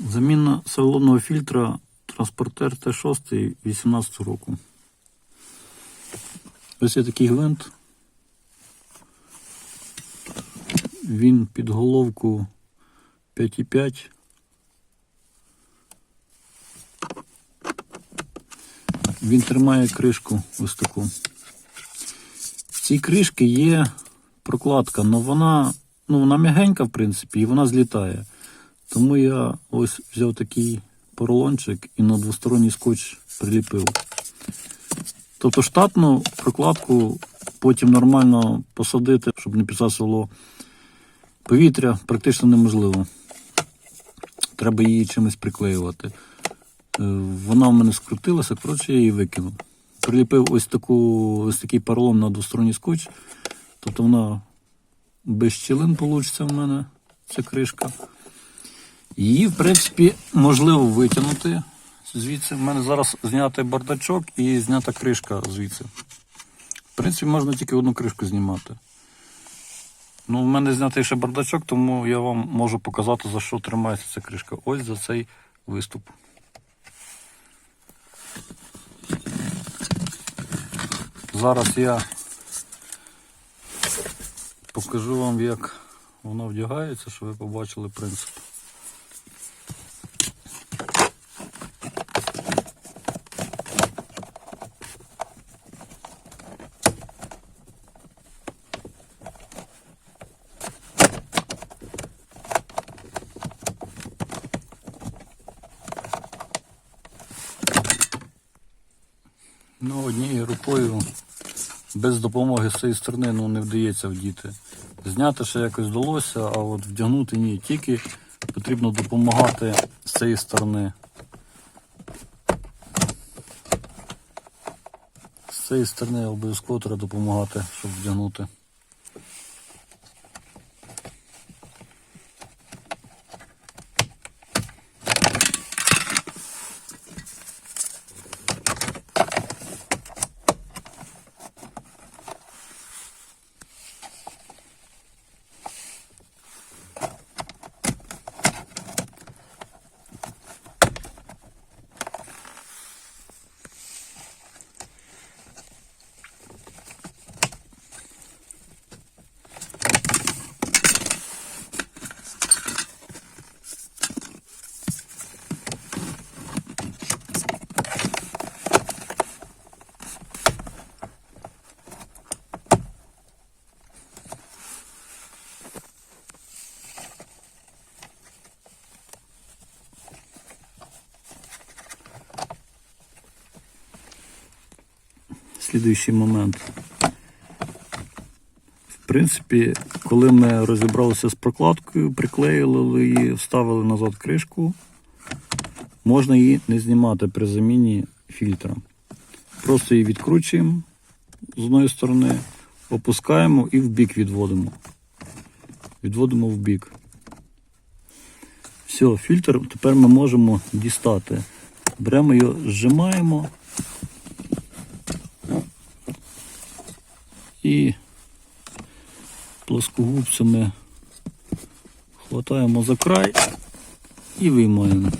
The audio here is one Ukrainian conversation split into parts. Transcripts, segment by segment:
Заміна салонного фільтра транспортер Т6 18 року. Ось є такий гвинт. Він під головку 5,5. Він тримає кришку ось таку. В цій кришці є прокладка, але вона, ну, вона м'ягенька, в принципі, і вона злітає. Тому я ось взяв такий поролончик і на двосторонній скотч приліпив. Тобто штатну прокладку потім нормально посадити, щоб не підсасувало повітря, практично неможливо. Треба її чимось приклеювати. Е, Вона в мене скрутилася, коротше, я її викинув. Приліпив ось, таку, ось такий поролон на двосторонній скотч. Тобто вона без щілин вийде в мене ця кришка. Її, в принципі, можливо витягнути звідси. В мене зараз знятий бардачок і знята кришка звідси. В принципі, можна тільки одну кришку знімати. Ну, в мене знятий ще бардачок, тому я вам можу показати, за що тримається ця кришка. Ось за цей виступ. Зараз я покажу вам, як воно вдягається, щоб ви побачили принцип. Ну, однією рукою без допомоги з цієї сторони ну, не вдається вдіти. Зняти ще якось вдалося, а от вдягнути ні. Тільки потрібно допомагати з цієї сторони. З цієї сторони обов'язково треба допомагати, щоб вдягнути. Слідуючий момент. В принципі, коли ми розібралися з прокладкою, приклеїли її, вставили назад кришку, можна її не знімати при заміні фільтра. Просто її відкручуємо з одної сторони, опускаємо і в бік відводимо. Відводимо в бік. Все, фільтр тепер ми можемо дістати. Беремо його, зжимаємо. І плоскогубцями хватаємо за край і виймаємо.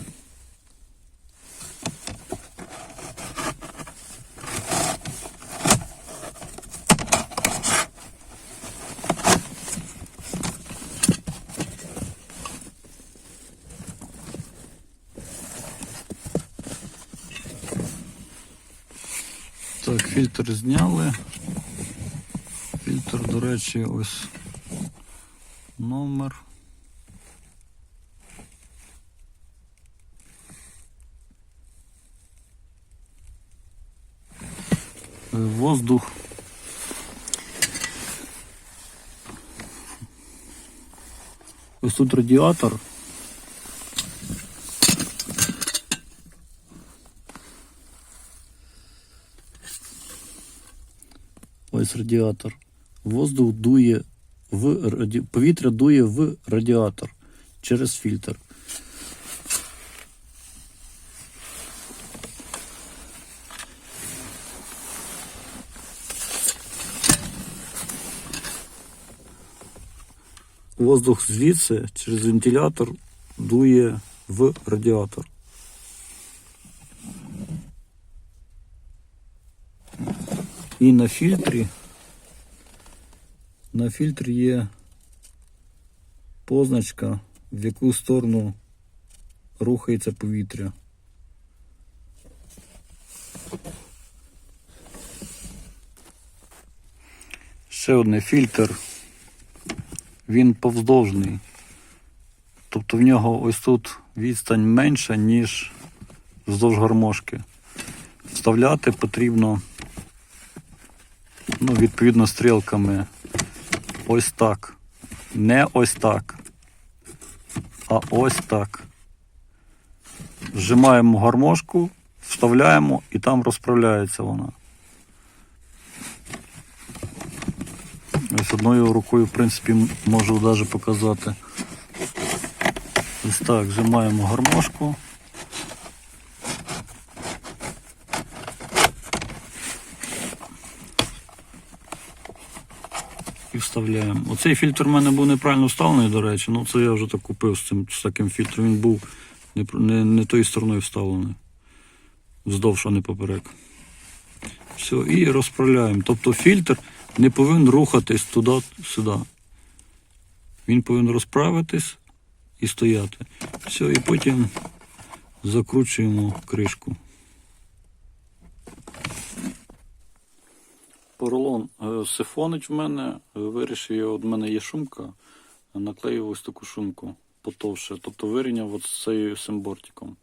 Так, фільтр зняли. Фільтр, до речі, ось номер. Е, Воздух. Ось тут радіатор. Ось радіатор. Воздух дує в раді... повітря дує в радіатор через фільтр. Воздух звідси через вентилятор дує в радіатор. І на фільтрі на фільтрі є позначка, в яку сторону рухається повітря. Ще один фільтр. Він повздовжний. Тобто в нього ось тут відстань менша, ніж вздовж гармошки. Вставляти потрібно ну, відповідно стрілками ось так. Не ось так, а ось так. Вжимаємо гармошку, вставляємо і там розправляється вона. Ось одною рукою, в принципі, можу навіть показати. Ось так, вжимаємо гармошку. І вставляємо. Оцей фільтр в мене був неправильно вставлений, до речі. Ну це я вже так купив з цим з таким фільтром. Він був не, не, не тою стороною вставлений. Вздовж, а не поперек. Все, і розправляємо. Тобто фільтр не повинен рухатись туди-сюди. Він повинен розправитись і стояти. Все, і потім закручуємо кришку. Поролон е, сифонить в мене, е, вирішив я, от в мене є шумка, наклеїв ось таку шумку потовше, тобто вирівняв з цією симбортиком.